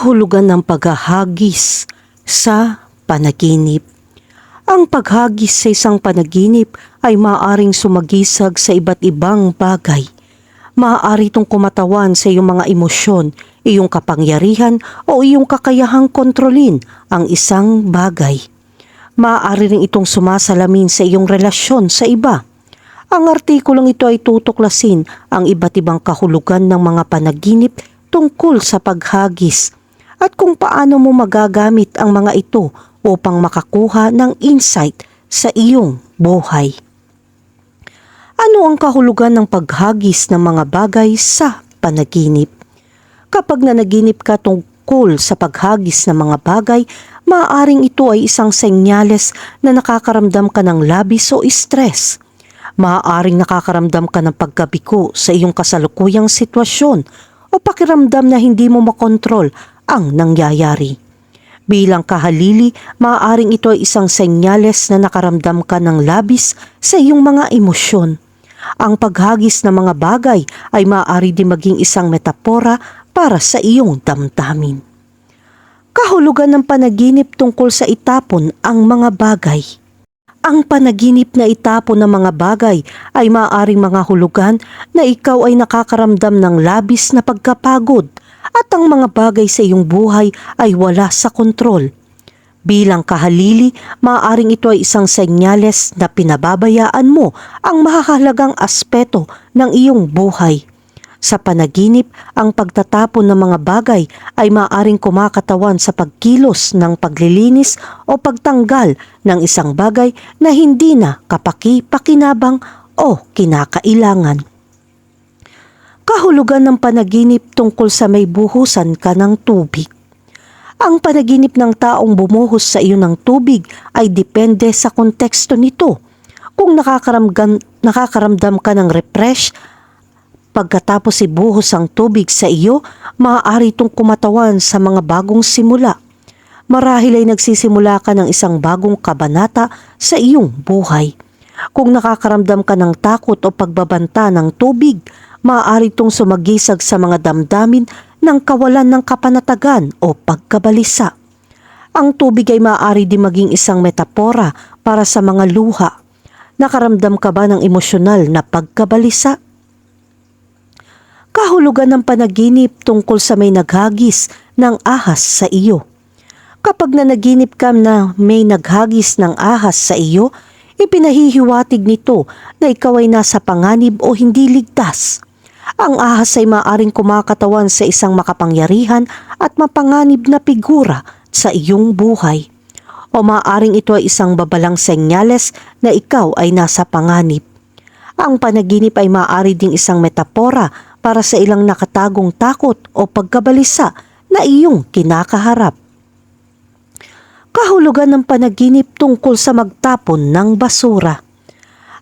kahulugan ng paghahagis sa panaginip. Ang paghagis sa isang panaginip ay maaaring sumagisag sa iba't ibang bagay. Maaari itong kumatawan sa iyong mga emosyon, iyong kapangyarihan o iyong kakayahang kontrolin ang isang bagay. Maaari rin itong sumasalamin sa iyong relasyon sa iba. Ang artikulong ito ay tutuklasin ang iba't ibang kahulugan ng mga panaginip tungkol sa paghagis at kung paano mo magagamit ang mga ito upang makakuha ng insight sa iyong buhay. Ano ang kahulugan ng paghagis ng mga bagay sa panaginip? Kapag nanaginip ka tungkol sa paghagis ng mga bagay, maaaring ito ay isang senyales na nakakaramdam ka ng labis o stress. Maaaring nakakaramdam ka ng pagkabiko sa iyong kasalukuyang sitwasyon o pakiramdam na hindi mo makontrol ang nangyayari. Bilang kahalili, maaaring ito ay isang senyales na nakaramdam ka ng labis sa iyong mga emosyon. Ang paghagis ng mga bagay ay maaari din maging isang metapora para sa iyong damdamin. Kahulugan ng panaginip tungkol sa itapon ang mga bagay. Ang panaginip na itapon ng mga bagay ay maaaring mga hulugan na ikaw ay nakakaramdam ng labis na pagkapagod at ang mga bagay sa iyong buhay ay wala sa kontrol. Bilang kahalili, maaaring ito ay isang senyales na pinababayaan mo ang mahahalagang aspeto ng iyong buhay. Sa panaginip, ang pagtatapon ng mga bagay ay maaaring kumakatawan sa pagkilos ng paglilinis o pagtanggal ng isang bagay na hindi na kapaki-pakinabang o kinakailangan kahulugan ng panaginip tungkol sa may buhusan ka ng tubig. Ang panaginip ng taong bumuhos sa iyo ng tubig ay depende sa konteksto nito. Kung nakakaramdam, nakakaramdam ka ng refresh, pagkatapos ibuhos ang tubig sa iyo, maaari itong kumatawan sa mga bagong simula. Marahil ay nagsisimula ka ng isang bagong kabanata sa iyong buhay. Kung nakakaramdam ka ng takot o pagbabanta ng tubig, maaari itong sumagisag sa mga damdamin ng kawalan ng kapanatagan o pagkabalisa. Ang tubig ay maaari din maging isang metapora para sa mga luha. Nakaramdam ka ba ng emosyonal na pagkabalisa? Kahulugan ng panaginip tungkol sa may naghagis ng ahas sa iyo. Kapag nanaginip ka na may naghagis ng ahas sa iyo, ipinahihiwatig nito na ikaw ay nasa panganib o hindi ligtas. Ang ahas ay maaring kumakatawan sa isang makapangyarihan at mapanganib na figura sa iyong buhay. O maaring ito ay isang babalang senyales na ikaw ay nasa panganib. Ang panaginip ay maaari ding isang metapora para sa ilang nakatagong takot o pagkabalisa na iyong kinakaharap. Kahulugan ng panaginip tungkol sa magtapon ng basura.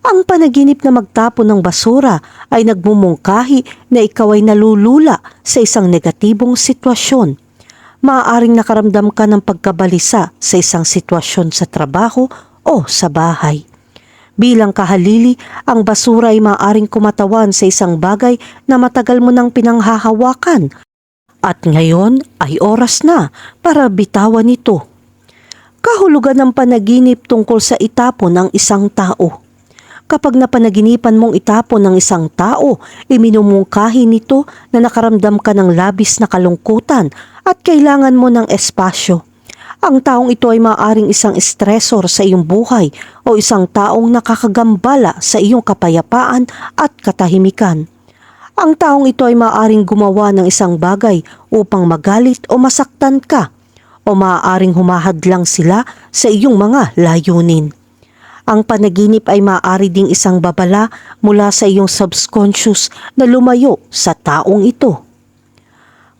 Ang panaginip na magtapon ng basura ay nagmumungkahi na ikaw ay nalulula sa isang negatibong sitwasyon. Maaaring nakaramdam ka ng pagkabalisa sa isang sitwasyon sa trabaho o sa bahay. Bilang kahalili, ang basura ay maaaring kumatawan sa isang bagay na matagal mo nang pinanghahawakan at ngayon ay oras na para bitawan ito. Kahulugan ng panaginip tungkol sa itapon ng isang tao. Kapag napanaginipan mong itapon ng isang tao, iminumungkahi nito na nakaramdam ka ng labis na kalungkutan at kailangan mo ng espasyo. Ang taong ito ay maaaring isang stressor sa iyong buhay o isang taong nakakagambala sa iyong kapayapaan at katahimikan. Ang taong ito ay maaaring gumawa ng isang bagay upang magalit o masaktan ka o maaaring humahadlang sila sa iyong mga layunin. Ang panaginip ay maaari ding isang babala mula sa iyong subconscious na lumayo sa taong ito.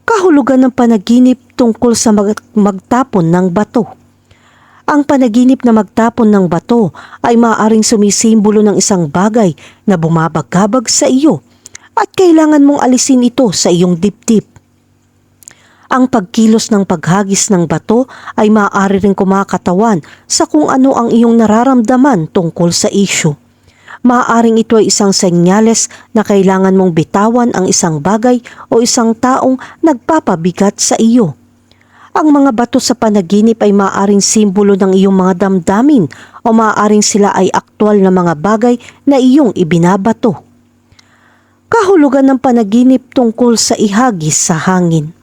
Kahulugan ng panaginip tungkol sa mag- magtapon ng bato. Ang panaginip na magtapon ng bato ay maaaring sumisimbolo ng isang bagay na bumabagabag sa iyo at kailangan mong alisin ito sa iyong dibdib. Ang pagkilos ng paghagis ng bato ay maaari rin kumakatawan sa kung ano ang iyong nararamdaman tungkol sa issue. Maaaring ito ay isang senyales na kailangan mong bitawan ang isang bagay o isang taong nagpapabigat sa iyo. Ang mga bato sa panaginip ay maaaring simbolo ng iyong mga damdamin o maaaring sila ay aktwal na mga bagay na iyong ibinabato. Kahulugan ng panaginip tungkol sa ihagis sa hangin.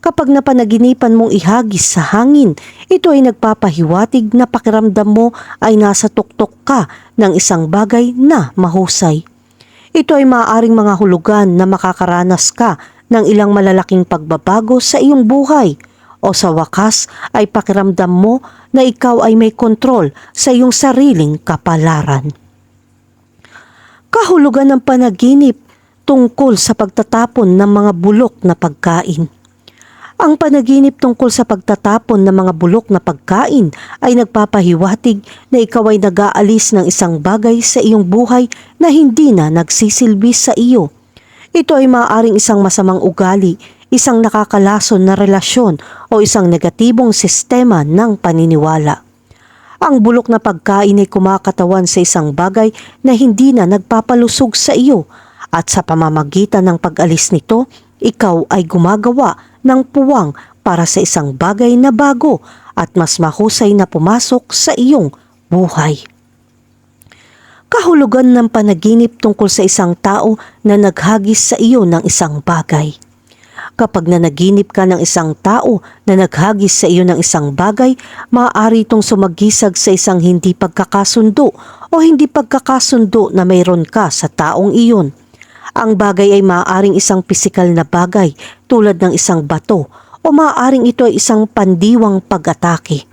Kapag napanaginipan mong ihagis sa hangin, ito ay nagpapahiwatig na pakiramdam mo ay nasa tuktok ka ng isang bagay na mahusay. Ito ay maaaring mga hulugan na makakaranas ka ng ilang malalaking pagbabago sa iyong buhay o sa wakas ay pakiramdam mo na ikaw ay may kontrol sa iyong sariling kapalaran. Kahulugan ng panaginip tungkol sa pagtatapon ng mga bulok na pagkain. Ang panaginip tungkol sa pagtatapon ng mga bulok na pagkain ay nagpapahiwatig na ikaw ay nag-aalis ng isang bagay sa iyong buhay na hindi na nagsisilbi sa iyo. Ito ay maaaring isang masamang ugali, isang nakakalason na relasyon o isang negatibong sistema ng paniniwala. Ang bulok na pagkain ay kumakatawan sa isang bagay na hindi na nagpapalusog sa iyo at sa pamamagitan ng pag-alis nito, ikaw ay gumagawa ng puwang para sa isang bagay na bago at mas mahusay na pumasok sa iyong buhay. Kahulugan ng panaginip tungkol sa isang tao na naghagis sa iyo ng isang bagay. Kapag nanaginip ka ng isang tao na naghagis sa iyo ng isang bagay, maaari itong sumagisag sa isang hindi pagkakasundo o hindi pagkakasundo na mayroon ka sa taong iyon. Ang bagay ay maaaring isang pisikal na bagay tulad ng isang bato o maaaring ito ay isang pandiwang pag-atake.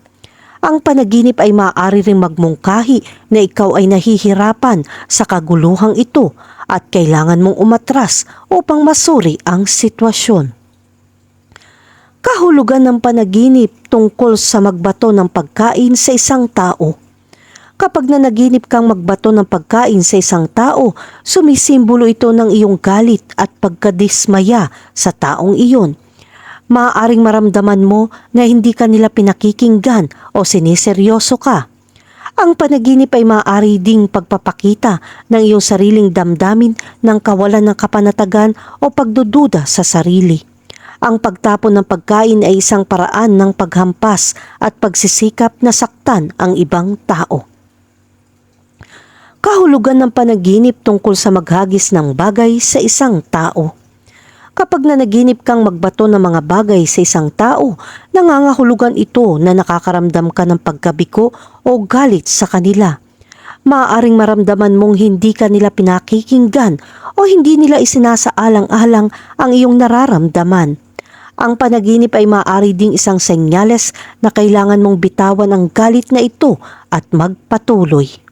Ang panaginip ay maaari ring magmungkahi na ikaw ay nahihirapan sa kaguluhang ito at kailangan mong umatras upang masuri ang sitwasyon. Kahulugan ng panaginip tungkol sa magbato ng pagkain sa isang tao. Kapag nanaginip kang magbato ng pagkain sa isang tao, sumisimbolo ito ng iyong galit at pagkadismaya sa taong iyon. Maaaring maramdaman mo na hindi ka nila pinakikinggan o siniseryoso ka. Ang panaginip ay maaari ding pagpapakita ng iyong sariling damdamin ng kawalan ng kapanatagan o pagdududa sa sarili. Ang pagtapon ng pagkain ay isang paraan ng paghampas at pagsisikap na saktan ang ibang tao. Kahulugan ng panaginip tungkol sa maghagis ng bagay sa isang tao. Kapag nanaginip kang magbato ng mga bagay sa isang tao, nangangahulugan ito na nakakaramdam ka ng pagkabiko o galit sa kanila. Maaaring maramdaman mong hindi ka nila pinakikinggan o hindi nila isinasaalang-alang ang iyong nararamdaman. Ang panaginip ay maaari ding isang senyales na kailangan mong bitawan ang galit na ito at magpatuloy.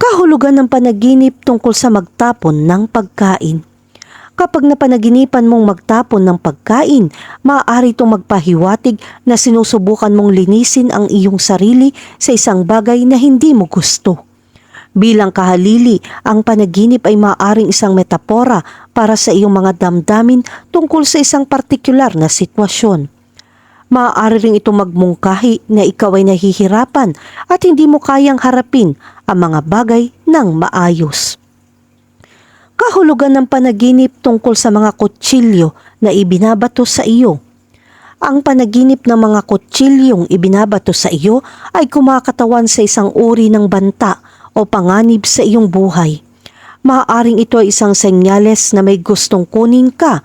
Kahulugan ng panaginip tungkol sa magtapon ng pagkain. Kapag napanaginipan mong magtapon ng pagkain, maaari itong magpahiwatig na sinusubukan mong linisin ang iyong sarili sa isang bagay na hindi mo gusto. Bilang kahalili, ang panaginip ay maaaring isang metapora para sa iyong mga damdamin tungkol sa isang partikular na sitwasyon. Maaari rin ito magmungkahi na ikaw ay nahihirapan at hindi mo kayang harapin ang mga bagay ng maayos. Kahulugan ng panaginip tungkol sa mga kutsilyo na ibinabato sa iyo. Ang panaginip ng mga kutsilyong ibinabato sa iyo ay kumakatawan sa isang uri ng banta o panganib sa iyong buhay. Maaaring ito ay isang senyales na may gustong kunin ka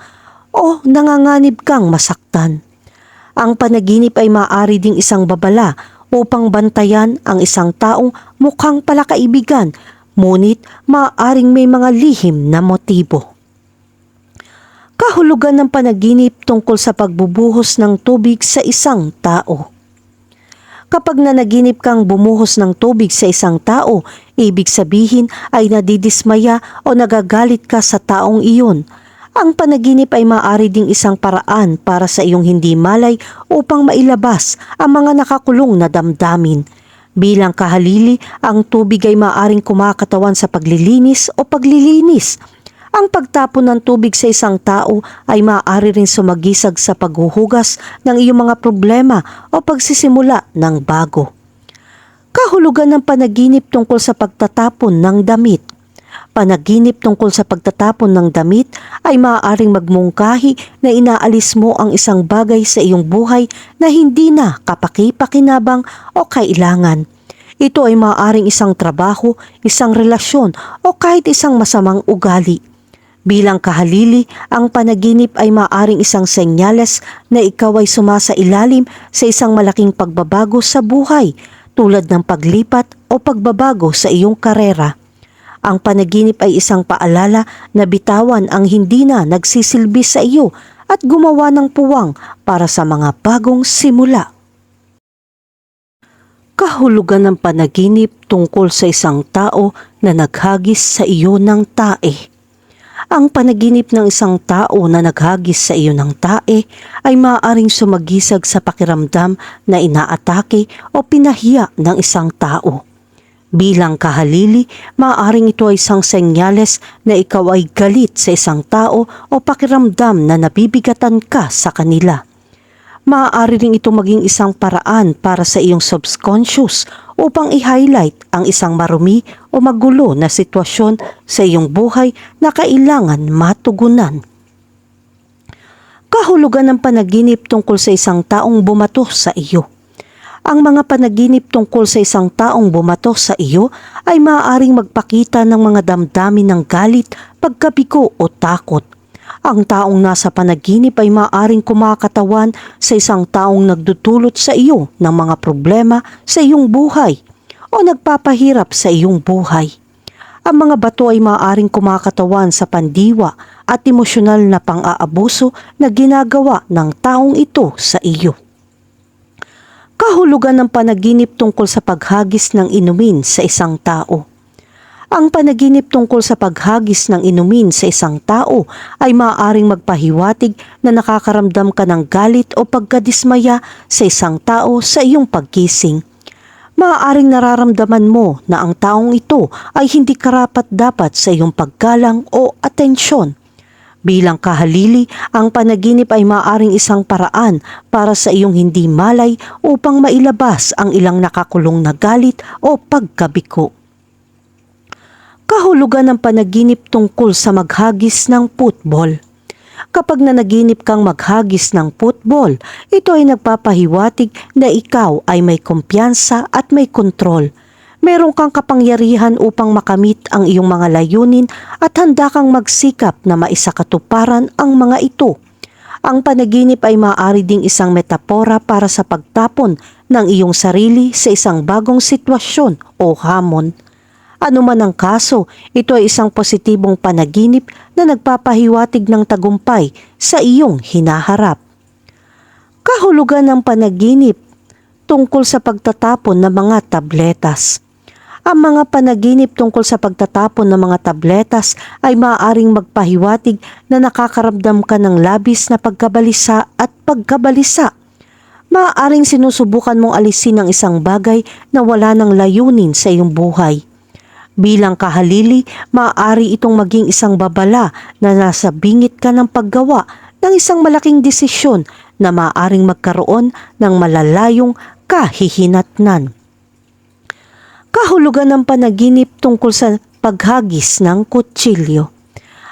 o nanganganib kang masaktan. Ang panaginip ay maaari ding isang babala upang bantayan ang isang taong mukhang palakaibigan ngunit maaaring may mga lihim na motibo. Kahulugan ng panaginip tungkol sa pagbubuhos ng tubig sa isang tao. Kapag nanaginip kang bumuhos ng tubig sa isang tao, ibig sabihin ay nadidismaya o nagagalit ka sa taong iyon. Ang panaginip ay maaari ding isang paraan para sa iyong hindi malay upang mailabas ang mga nakakulong na damdamin. Bilang kahalili, ang tubig ay maaaring kumakatawan sa paglilinis o paglilinis. Ang pagtapon ng tubig sa isang tao ay maaari rin sumagisag sa paghuhugas ng iyong mga problema o pagsisimula ng bago. Kahulugan ng panaginip tungkol sa pagtatapon ng damit. Panaginip tungkol sa pagtatapon ng damit ay maaaring magmungkahi na inaalis mo ang isang bagay sa iyong buhay na hindi na kapaki-pakinabang o kailangan. Ito ay maaaring isang trabaho, isang relasyon o kahit isang masamang ugali. Bilang kahalili, ang panaginip ay maaring isang senyales na ikaw ay sumasa ilalim sa isang malaking pagbabago sa buhay tulad ng paglipat o pagbabago sa iyong karera. Ang panaginip ay isang paalala na bitawan ang hindi na nagsisilbi sa iyo at gumawa ng puwang para sa mga bagong simula. Kahulugan ng panaginip tungkol sa isang tao na naghagis sa iyo ng tae. Ang panaginip ng isang tao na naghagis sa iyo ng tae ay maaaring sumagisag sa pakiramdam na inaatake o pinahiya ng isang tao. Bilang kahalili, maaaring ito ay isang senyales na ikaw ay galit sa isang tao o pakiramdam na nabibigatan ka sa kanila. Maaari rin ito maging isang paraan para sa iyong subconscious upang i-highlight ang isang marumi o magulo na sitwasyon sa iyong buhay na kailangan matugunan. Kahulugan ng panaginip tungkol sa isang taong bumato sa iyo. Ang mga panaginip tungkol sa isang taong bumato sa iyo ay maaaring magpakita ng mga damdamin ng galit, pagkabigo o takot. Ang taong nasa panaginip ay maaaring kumakatawan sa isang taong nagdudulot sa iyo ng mga problema sa iyong buhay o nagpapahirap sa iyong buhay. Ang mga bato ay maaaring kumakatawan sa pandiwa at emosyonal na pang-aabuso na ginagawa ng taong ito sa iyo. Kahulugan ng panaginip tungkol sa paghagis ng inumin sa isang tao. Ang panaginip tungkol sa paghagis ng inumin sa isang tao ay maaaring magpahiwatig na nakakaramdam ka ng galit o pagkadismaya sa isang tao sa iyong pagkising. Maaaring nararamdaman mo na ang taong ito ay hindi karapat dapat sa iyong paggalang o atensyon. Bilang kahalili, ang panaginip ay maaaring isang paraan para sa iyong hindi malay upang mailabas ang ilang nakakulong na galit o pagkabiko. Kahulugan ng panaginip tungkol sa maghagis ng football. Kapag nanaginip kang maghagis ng football, ito ay nagpapahiwatig na ikaw ay may kumpiyansa at may kontrol. Meron kang kapangyarihan upang makamit ang iyong mga layunin at handa kang magsikap na maisakatuparan ang mga ito. Ang panaginip ay maaari ding isang metapora para sa pagtapon ng iyong sarili sa isang bagong sitwasyon o hamon. Ano man ang kaso, ito ay isang positibong panaginip na nagpapahiwatig ng tagumpay sa iyong hinaharap. Kahulugan ng panaginip tungkol sa pagtatapon ng mga tabletas. Ang mga panaginip tungkol sa pagtatapon ng mga tabletas ay maaaring magpahiwatig na nakakaramdam ka ng labis na pagkabalisa at pagkabalisa. Maaaring sinusubukan mong alisin ang isang bagay na wala ng layunin sa iyong buhay. Bilang kahalili, maaari itong maging isang babala na nasa bingit ka ng paggawa ng isang malaking desisyon na maaaring magkaroon ng malalayong kahihinatnan. Kahulugan ng panaginip tungkol sa paghagis ng kutsilyo.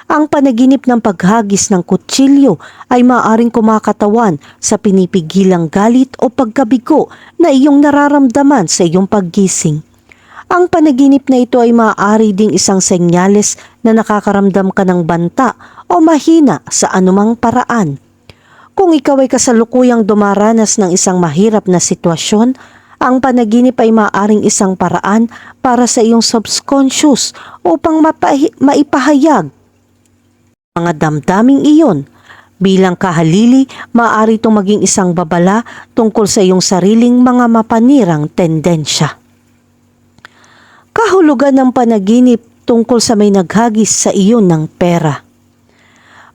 Ang panaginip ng paghagis ng kutsilyo ay maaaring kumakatawan sa pinipigilang galit o pagkabigo na iyong nararamdaman sa iyong paggising. Ang panaginip na ito ay maaari ding isang senyales na nakakaramdam ka ng banta o mahina sa anumang paraan. Kung ikaw ay kasalukuyang dumaranas ng isang mahirap na sitwasyon, ang panaginip ay maaring isang paraan para sa iyong subconscious upang maipahayag mga damdaming iyon. Bilang kahalili, maaari itong maging isang babala tungkol sa iyong sariling mga mapanirang tendensya. Kahulugan ng panaginip tungkol sa may naghagis sa iyo ng pera.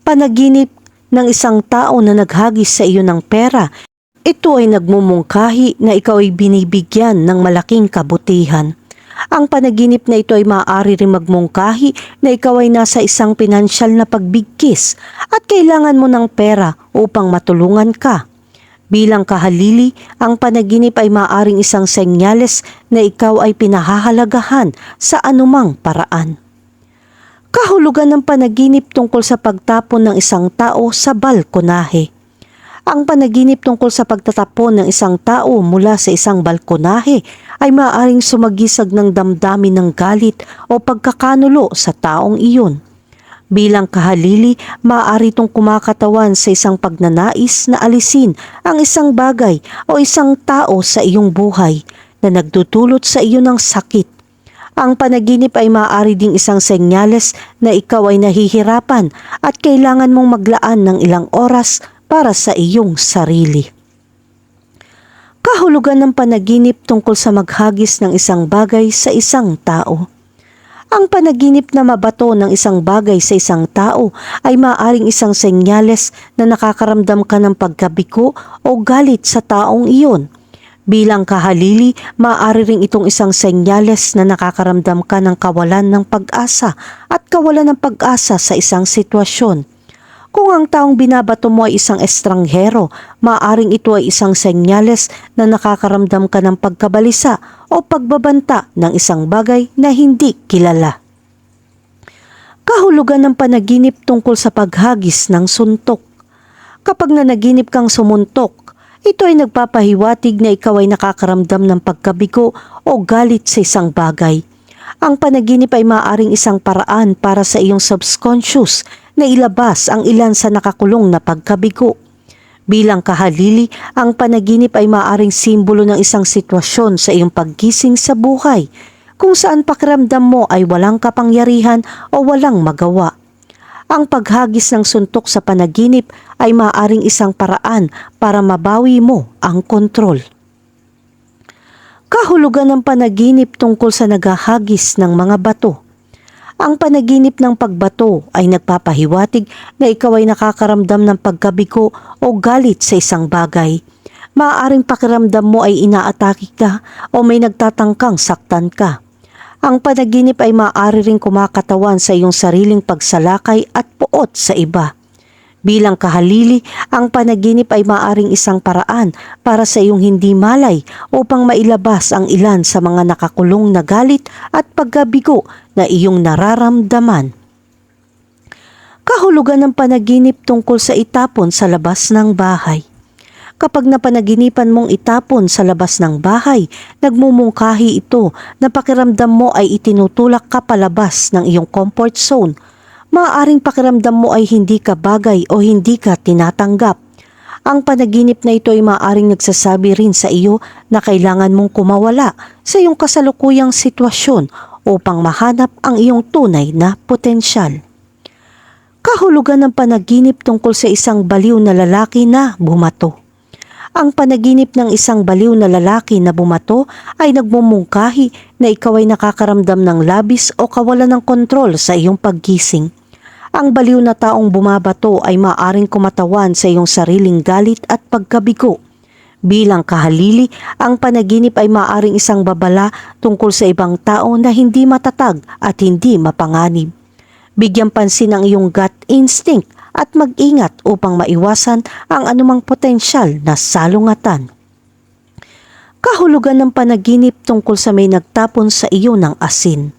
Panaginip ng isang tao na naghagis sa iyo ng pera, ito ay nagmumungkahi na ikaw ay binibigyan ng malaking kabutihan. Ang panaginip na ito ay maaari rin magmungkahi na ikaw ay nasa isang pinansyal na pagbigkis at kailangan mo ng pera upang matulungan ka. Bilang kahalili, ang panaginip ay maaring isang senyales na ikaw ay pinahahalagahan sa anumang paraan. Kahulugan ng panaginip tungkol sa pagtapon ng isang tao sa balkonahe. Ang panaginip tungkol sa pagtatapon ng isang tao mula sa isang balkonahe ay maaaring sumagisag ng damdamin ng galit o pagkakanulo sa taong iyon. Bilang kahalili, maaari itong kumakatawan sa isang pagnanais na alisin ang isang bagay o isang tao sa iyong buhay na nagdudulot sa iyo ng sakit. Ang panaginip ay maaari ding isang senyales na ikaw ay nahihirapan at kailangan mong maglaan ng ilang oras para sa iyong sarili. Kahulugan ng panaginip tungkol sa maghagis ng isang bagay sa isang tao. Ang panaginip na mabato ng isang bagay sa isang tao ay maaaring isang senyales na nakakaramdam ka ng pagkabiko o galit sa taong iyon. Bilang kahalili, maaari ring itong isang senyales na nakakaramdam ka ng kawalan ng pag-asa at kawalan ng pag-asa sa isang sitwasyon. Kung ang taong binabato mo ay isang estranghero, maaaring ito ay isang senyales na nakakaramdam ka ng pagkabalisa o pagbabanta ng isang bagay na hindi kilala. Kahulugan ng panaginip tungkol sa paghagis ng suntok. Kapag nanaginip kang sumuntok, ito ay nagpapahiwatig na ikaw ay nakakaramdam ng pagkabigo o galit sa isang bagay. Ang panaginip ay maaaring isang paraan para sa iyong subconscious na ilabas ang ilan sa nakakulong na pagkabigo. Bilang kahalili, ang panaginip ay maaring simbolo ng isang sitwasyon sa iyong paggising sa buhay, kung saan pakiramdam mo ay walang kapangyarihan o walang magawa. Ang paghagis ng suntok sa panaginip ay maaring isang paraan para mabawi mo ang kontrol. Kahulugan ng panaginip tungkol sa naghahagis ng mga bato. Ang panaginip ng pagbato ay nagpapahiwatig na ikaw ay nakakaramdam ng pagkabigo o galit sa isang bagay. Maaaring pakiramdam mo ay inaatake ka o may nagtatangkang saktan ka. Ang panaginip ay maaari ring kumakatawan sa iyong sariling pagsalakay at puot sa iba. Bilang kahalili, ang panaginip ay maaring isang paraan para sa iyong hindi malay upang mailabas ang ilan sa mga nakakulong na galit at paggabigo na iyong nararamdaman. Kahulugan ng panaginip tungkol sa itapon sa labas ng bahay. Kapag napanaginipan mong itapon sa labas ng bahay, nagmumungkahi ito na pakiramdam mo ay itinutulak ka palabas ng iyong comfort zone. Maaaring pakiramdam mo ay hindi ka bagay o hindi ka tinatanggap. Ang panaginip na ito ay maaaring nagsasabi rin sa iyo na kailangan mong kumawala sa iyong kasalukuyang sitwasyon upang mahanap ang iyong tunay na potensyal. Kahulugan ng panaginip tungkol sa isang baliw na lalaki na bumato. Ang panaginip ng isang baliw na lalaki na bumato ay nagmumungkahi na ikaw ay nakakaramdam ng labis o kawalan ng kontrol sa iyong paggising. Ang baliw na taong bumabato ay maaring kumatawan sa iyong sariling galit at pagkabigo. Bilang kahalili, ang panaginip ay maaring isang babala tungkol sa ibang tao na hindi matatag at hindi mapanganib. Bigyan pansin ang iyong gut instinct at mag-ingat upang maiwasan ang anumang potensyal na salungatan. Kahulugan ng panaginip tungkol sa may nagtapon sa iyo ng asin.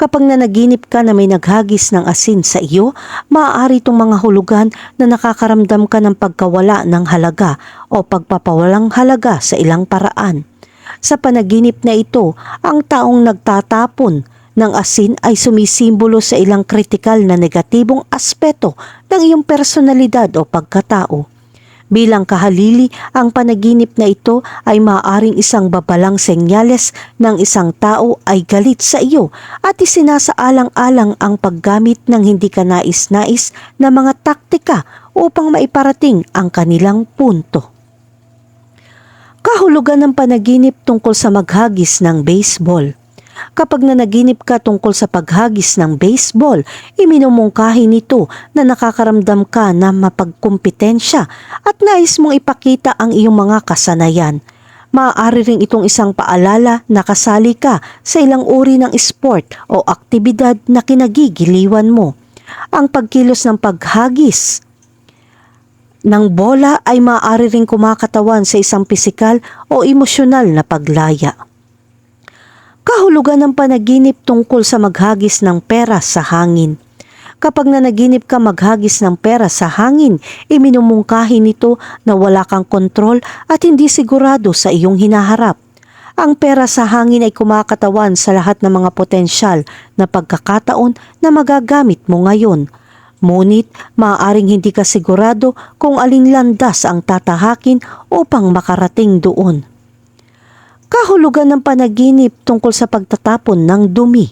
Kapag nanaginip ka na may naghagis ng asin sa iyo, maaari itong mga hulugan na nakakaramdam ka ng pagkawala ng halaga o pagpapawalang halaga sa ilang paraan. Sa panaginip na ito, ang taong nagtatapon ng asin ay sumisimbolo sa ilang kritikal na negatibong aspeto ng iyong personalidad o pagkatao. Bilang kahalili, ang panaginip na ito ay maaaring isang babalang senyales ng isang tao ay galit sa iyo at isinasaalang-alang ang paggamit ng hindi ka nais-nais na mga taktika upang maiparating ang kanilang punto. Kahulugan ng panaginip tungkol sa maghagis ng baseball. Kapag nanaginip ka tungkol sa paghagis ng baseball, iminumungkahi nito na nakakaramdam ka na mapagkumpetensya at nais mong ipakita ang iyong mga kasanayan. Maaari rin itong isang paalala na kasali ka sa ilang uri ng sport o aktibidad na kinagigiliwan mo. Ang pagkilos ng paghagis ng bola ay maaari rin kumakatawan sa isang pisikal o emosyonal na paglaya. Kahulugan ng panaginip tungkol sa maghagis ng pera sa hangin. Kapag nanaginip ka maghagis ng pera sa hangin, iminumungkahi nito na wala kang kontrol at hindi sigurado sa iyong hinaharap. Ang pera sa hangin ay kumakatawan sa lahat ng mga potensyal na pagkakataon na magagamit mo ngayon. Ngunit maaaring hindi ka sigurado kung aling landas ang tatahakin upang makarating doon. Kahulugan ng panaginip tungkol sa pagtatapon ng dumi.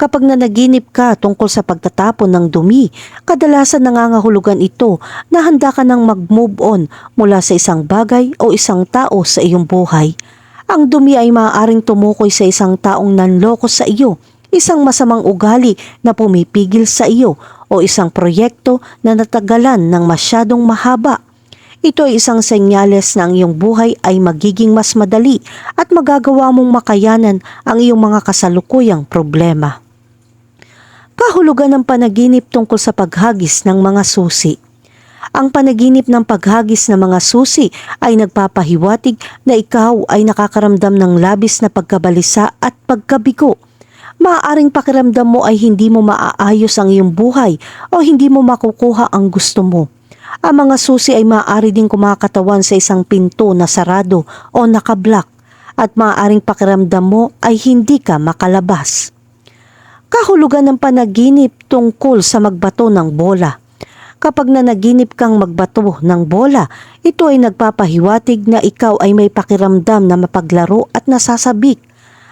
Kapag nanaginip ka tungkol sa pagtatapon ng dumi, kadalasan nangangahulugan ito na handa ka nang mag-move on mula sa isang bagay o isang tao sa iyong buhay. Ang dumi ay maaaring tumukoy sa isang taong nanloko sa iyo, isang masamang ugali na pumipigil sa iyo o isang proyekto na natagalan ng masyadong mahaba. Ito ay isang senyales na ang iyong buhay ay magiging mas madali at magagawa mong makayanan ang iyong mga kasalukuyang problema. Kahulugan ng panaginip tungkol sa paghagis ng mga susi. Ang panaginip ng paghagis ng mga susi ay nagpapahiwatig na ikaw ay nakakaramdam ng labis na pagkabalisa at pagkabigo. Maaaring pakiramdam mo ay hindi mo maaayos ang iyong buhay o hindi mo makukuha ang gusto mo. Ang mga susi ay maaari ding kumakatawan sa isang pinto na sarado o nakablock at maaaring pakiramdam mo ay hindi ka makalabas. Kahulugan ng panaginip tungkol sa magbato ng bola. Kapag nanaginip kang magbato ng bola, ito ay nagpapahiwatig na ikaw ay may pakiramdam na mapaglaro at nasasabik.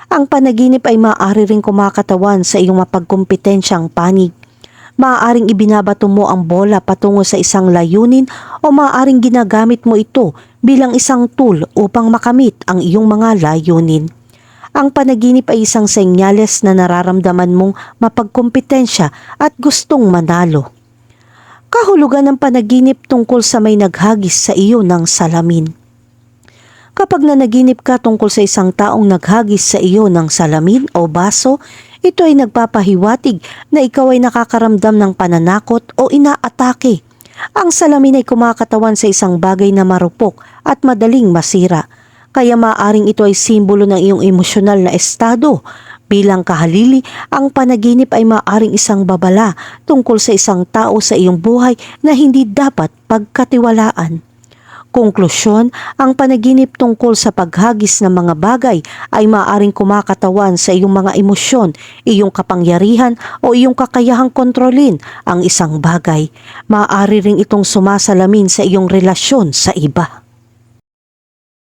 Ang panaginip ay maaari ring kumakatawan sa iyong mapagkompetensyang panig. Maaaring ibinabato mo ang bola patungo sa isang layunin o maaaring ginagamit mo ito bilang isang tool upang makamit ang iyong mga layunin. Ang panaginip ay isang senyales na nararamdaman mong mapagkompetensya at gustong manalo. Kahulugan ng panaginip tungkol sa may naghagis sa iyo ng salamin. Kapag nanaginip ka tungkol sa isang taong naghagis sa iyo ng salamin o baso, ito ay nagpapahiwatig na ikaw ay nakakaramdam ng pananakot o inaatake. Ang salamin ay kumakatawan sa isang bagay na marupok at madaling masira kaya maaring ito ay simbolo ng iyong emosyonal na estado. Bilang kahalili, ang panaginip ay maaring isang babala tungkol sa isang tao sa iyong buhay na hindi dapat pagkatiwalaan. Konklusyon, ang panaginip tungkol sa paghagis ng mga bagay ay maaring kumakatawan sa iyong mga emosyon, iyong kapangyarihan o iyong kakayahang kontrolin ang isang bagay. Maaari ring itong sumasalamin sa iyong relasyon sa iba.